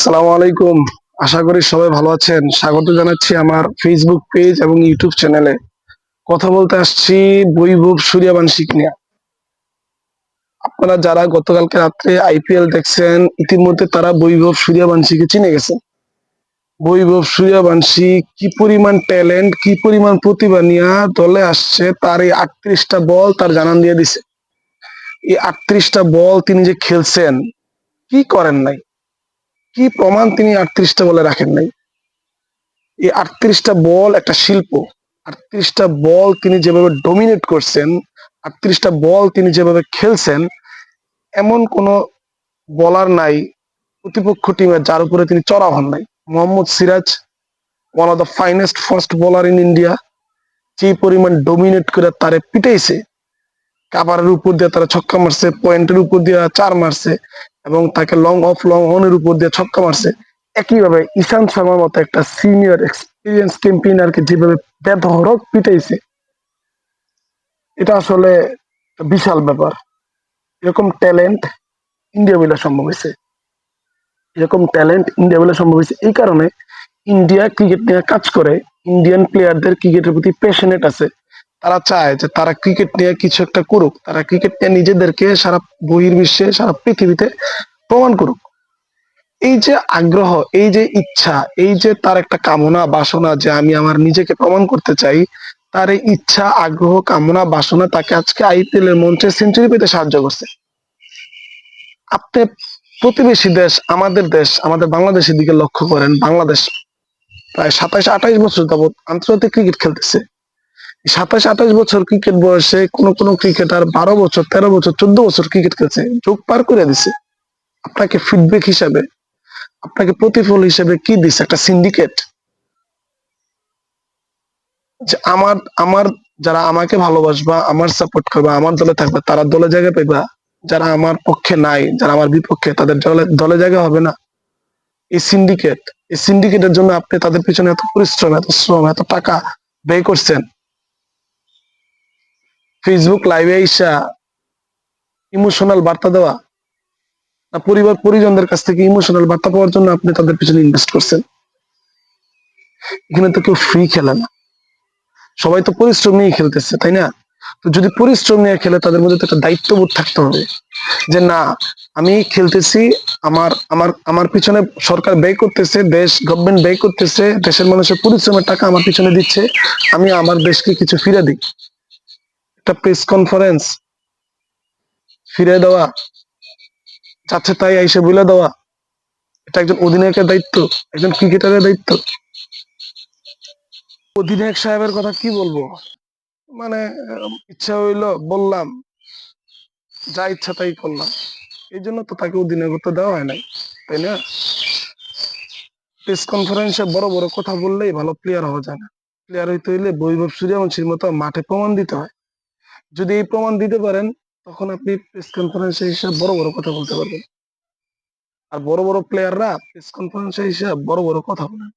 সালাম আলাইকুম। আশা করি সবাই ভালো আছেন। স্বাগত জানাচ্ছি আমার ফেসবুক পেজ এবং ইউটিউব চ্যানেলে কথা বলতে আসছি বৈভব সূর্যবাংশিক নিয়ে। আপনারা যারা গতকালকে রাত্রে আইপিএল দেখছেন, ইতিমধ্যে তারা বৈভব সূর্যবাংশীকে চিনে গেছেন বৈভব সূর্যবাংশী কি পরিমাণ ট্যালেন্ট কি পরিমাণ প্রতিভা নিয়ে দলে আসছে, তার এই আটত্রিশটা বল তার জানান দিয়ে দিছে। এই আটত্রিশটা বল তিনি যে খেলছেন, কি করেন নাই? কি প্রমাণ তিনি আটত্রিশটা বলে রাখেন নাই? এই আটত্রিশটা বল একটা শিল্প। আটত্রিশটা বল তিনি যেভাবে ডমিনেট করছেন, আটত্রিশটা বল তিনি যেভাবে খেলছেন, এমন কোন বলার নাই। প্রতিপক্ষ টিমের যার উপরে তিনি চড়া হন নাই। Mohammad Siraj one of the finest first bowler in India যে পরিমাণ ডমিনেট করে তারে পিটাইছে কাভারের উপর দিয়ে তারা ছক্কা মারছে, পয়েন্টের উপর দিয়ে চার মারছে এবং তাকে লং অফ লং অনের উপর দিয়ে ছক্কা মারছে। একইভাবে ঈশান্ত শর্মার মতো একটা সিনিয়র এক্সপিরিয়েন্স ক্যাম্পেইনারকে যেভাবে বেধরক পিটাইছে, এটা আসলে বিশাল ব্যাপার। এরকম ট্যালেন্ট ইন্ডিয়া বলে সম্ভব হয়েছে এরকম ট্যালেন্ট ইন্ডিয়া বলে সম্ভব হয়েছে এই কারণে ইন্ডিয়া ক্রিকেট নিয়ে কাজ করে ইন্ডিয়ান প্লেয়ারদের ক্রিকেটের প্রতি প্যাশনেট আছে। তারা চায় যে তারা ক্রিকেট নিয়ে কিছু একটা করুক, তারা ক্রিকেট নিয়ে নিজেদেরকে সারা বহির্বিশ্বে, সারা পৃথিবীতে প্রমাণ করুক। এই যে আগ্রহ, এই যে ইচ্ছা, এই যে তার একটা কামনা, বাসনা যে আমি আমার নিজেকে প্রমাণ করতে চাই, তার এই ইচ্ছা, আগ্রহ, কামনা, বাসনা তাকে আজকে আইপিএল এর মঞ্চে সেঞ্চুরি পেতে সাহায্য করছে। আপনি প্রতিবেশী দেশ, আমাদের দেশ, আমাদের বাংলাদেশের দিকে লক্ষ্য করেন, বাংলাদেশ প্রায় সাতাশ আঠাইশ বছর যাবৎ আন্তর্জাতিক ক্রিকেট খেলতেছে। সাতাশ, আঠাশ বছর ক্রিকেট বয়সে কোন কোন ক্রিকেটার বারো বছর, তেরো বছর, চোদ্দ বছর ক্রিকেট খেলছে। যোগ পার করে দিছে। আপনাকে ফিডব্যাক হিসাবে, আপনাকে প্রতিফল হিসেবে কি দিছে একটা সিন্ডিকেট যে আমার আমার যারা আমাকে ভালোবাসবা, আমার সাপোর্ট করবে, আমার দলে থাকবে, তারা দলে জায়গা পাইবা। যারা আমার পক্ষে নাই, যারা আমার বিপক্ষে, তাদের দলে দলে জায়গা হবে না। এই সিন্ডিকেট এই সিন্ডিকেটের জন্য আপনি তাদের পিছনে এত পরিশ্রম, এত শ্রম, এত টাকা ব্যয় করছেন। ফেসবুক লাইভে আইসা ইমোশনাল বার্তা দেওয়া না পরিবার পরিজনদের কাছ থেকে ইমোশনাল বার্তা পাওয়ার জন্য আপনি তাদের পিছনে ইনভেস্ট করছেন। এখানে তো কেউ ফ্রি খেলে না। সবাই তো পরিশ্রম নিয়ে খেলতেছে, তাই না? তো যদি পরিশ্রম নিয়ে খেলে তাদের মধ্যে তো একটা দায়িত্ববোধ থাকতে হবে যে না, আমি খেলতেছি, আমার আমার আমার পিছনে সরকার ব্যয় করতেছে, দেশ গভর্নমেন্ট ব্যয় করতেছে, দেশের মানুষের পরিশ্রমের টাকা আমার পিছনে দিচ্ছে, আমি আমার দেশকে কিছু ফিরে দিই। একটা প্রেস কনফারেন্স ফিরে দেওয়া, যাচ্ছে তাই এসে বলে দেওয়া, এটা একজন অধিনায়কের দায়িত্ব, একজন ক্রিকেটারের দায়িত্ব। অধিনায়ক সাহেবের কথা কি বলব? মানে ইচ্ছা হইল বললাম, যা ইচ্ছা তাই করলাম। এই জন্য তো তাকে অধিনায়কত্ব দেওয়া হয় নাই, তাই না? প্রেস কনফারেন্সে বড় বড় কথা বললেই ভালো প্লেয়ার হওয়া যায় না। প্লেয়ার হইতে হইলে বৈভব সূর্যবংশীর মতো মাঠে প্রমাণ দিতে হয়। যদি এই প্রমাণ দিতে পারেন, তখন আপনি প্রেস কনফারেন্সে হিসাব বড় বড় কথা বলতে পারবেন। আর বড় বড় প্লেয়াররা প্রেস কনফারেন্সে হিসাব বড় বড় কথা বলেন।